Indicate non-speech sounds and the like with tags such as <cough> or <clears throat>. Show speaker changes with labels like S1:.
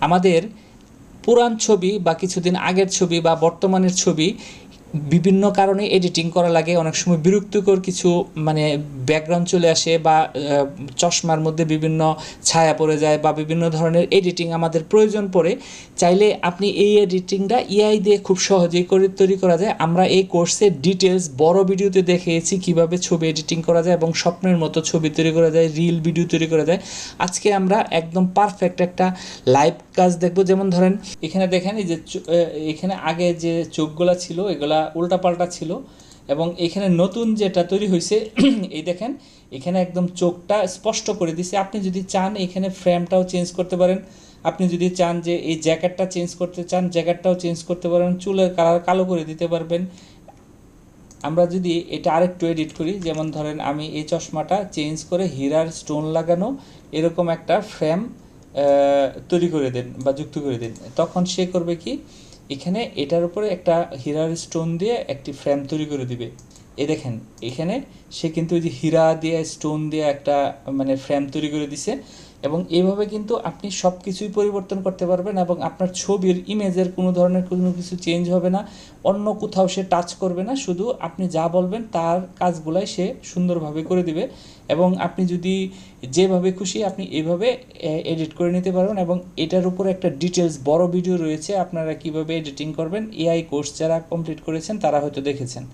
S1: আমাদের পুরান ছবি বা কিছুদিন আগের ছবি বা বর্তমানের ছবি বিভিন্ন কারণে এডিটিং করা লাগে, অনেক সময় বিরক্তিকর কিছু মানে ব্যাকগ্রাউন্ড চলে আসে বা চশমার মধ্যে বিভিন্ন ছায়া পড়ে যায় বা বিভিন্ন ধরনের এডিটিং আমাদের প্রয়োজন পড়ে, চাইলে আপনি এই এডিটিংটা ইআই দিয়ে খুব সহজেই করে তৈরি করা যায়। আমরা এই কোর্সের ডিটেলস বড় ভিডিওতে দেখিয়েছি কীভাবে ছবি এডিটিং করা যায় এবং স্বপ্নের মতো ছবি তৈরি করা যায় রিল ভিডিও তৈরি করা যায়। আজকে আমরা একদম পারফেক্ট একটা লাইভ কাজ দেখব। যেমন ধরেন, এখানে দেখেন এই যে, এখানে আগে যে চোখগুলো ছিল, এগুলা উল্টাপাল্টা ছিল। এবং এখানে নতুন যেটা তৈরি হয়েছে <clears throat> এই দেখেন, এখানে একদম চোখটা স্পষ্ট করে দিছে। আপনি যদি চান এখানে ফ্রেমটাও চেঞ্জ করতে পারেন। আপনি যদি চান যে এই জ্যাকেটটা চেঞ্জ করতে চান, জ্যাকেটটাও চেঞ্জ করতে পারেন। চুলের কালার কালো করে দিতে পারবেন। আমরা যদি এটা আরেকটু এডিট করি, যেমন ধরেন আমি এই চশমাটা চেঞ্জ করে হীরার স্টোন লাগানো, এরকম একটা ফ্রেম তৈরি করে দেন বা যুক্ত করে দিন। তখন সে করবে কি? এখানে এটার উপরে একটা হীরার স্টোন দিয়ে একটি ফ্রেম তৈরি করে দিবে। এ দেখেন, এখানে সে কিন্তু ওই যে হীরা দিয়ে স্টোন দিয়ে একটা মানে ফ্রেম তৈরি করে দিছে। এবং এইভাবে কিন্তু আপনি সব কিছুই পরিবর্তন করতে পারবেন এবং আপনার ছবির ইমেজের কোনো ধরনের কোনো কিছু চেঞ্জ হবে না। অন্য কোথাও সে টাচ করবে না, শুধু আপনি যা বলবেন তার কাজগুলাই সে সুন্দরভাবে করে দিবে এবং আপনি যদি যেভাবে খুশি আপনি এভাবে এডিট করে নিতে পারবেন এবং এটার উপর একটা ডিটেলস বড় ভিডিও রয়েছে, আপনারা কীভাবে এডিটিং করবেন এআই কোর্স যারা কমপ্লিট করেছেন তারা হয়তো দেখেছেন।